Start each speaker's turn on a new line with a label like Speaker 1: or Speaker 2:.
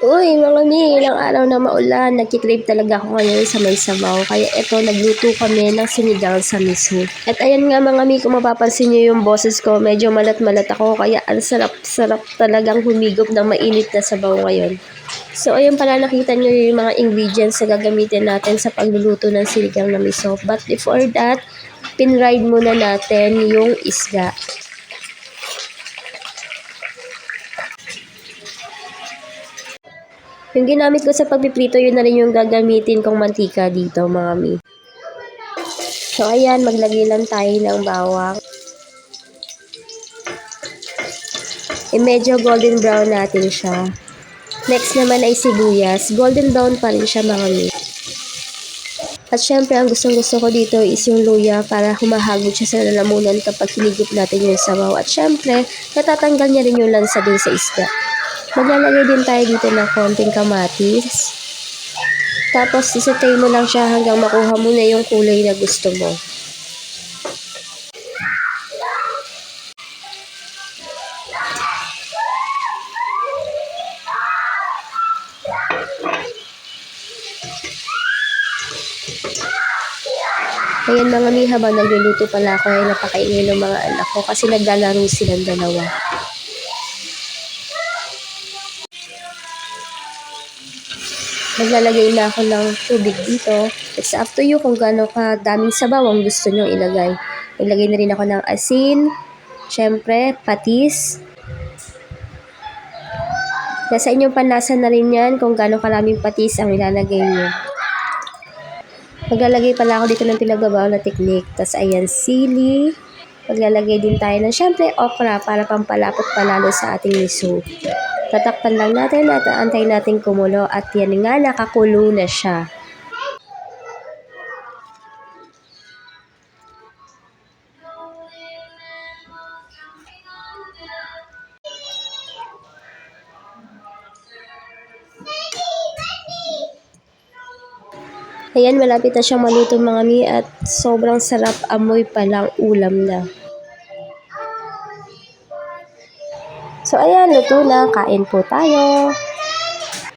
Speaker 1: Uy, mga mi, ilang araw na maulan. Nagkikrave talaga ako ngayon sa may sabaw. Kaya eto, nagluto kami ng sinigang sa miso. At ayan nga mga mi, kung mapapansin nyo yung boses ko, medyo malat-malat ako. Kaya ang sarap-sarap talagang humigop ng mainit na sabaw ngayon. So, ayun pala nakita nyo yung mga ingredients na gagamitin natin sa pagluluto ng sinigang na miso. But before that, pinride muna natin yung isda. Yung ginamit ko sa pagpiprito, yun na rin yung gagamitin kong mantika dito, mga mi. So, ayan, maglagay lang tayo ng bawang. E, medyo golden brown natin siya. Next naman ay sibuyas. Golden brown pa rin siya, mga mi. At syempre, ang gustong gusto ko dito is yung luya para humahagod siya sa lalamunan kapag hinigop natin yung sabaw. At syempre, natatanggal niya rin yung lansa dun sa isda. Maglalagay din tayo dito ng konting kamatis. Tapos, isatay mo lang siya hanggang makuha mo na yung kulay na gusto mo. Ayan mga mi, habang nagluluto pala ako ay napakaingay ng mga anak ko kasi naglalaro silang dalawa. Maglalagay na ako ng tubig dito. It's up to you kung gaano ka daming sabaw ang gusto nyo ilagay. Ilagay na rin ako ng asin, syempre, patis. Nasa inyong panlasa na rin yan kung gaano karaming patis ang ilalagay nyo. Maglalagay pala ako dito ng pinagbabaw na teknik. Tapos ayan, sili. Maglalagay din tayo ng syempre okra para pampalapot palalo sa ating miso. Tatakpan lang natin at antay natin kumulo at yan nga nakakulo na siya. Ayan, malapit na siyang maluto mga mi at sobrang sarap amoy pa lang ulam na. So ayan, luto na. Kain po tayo.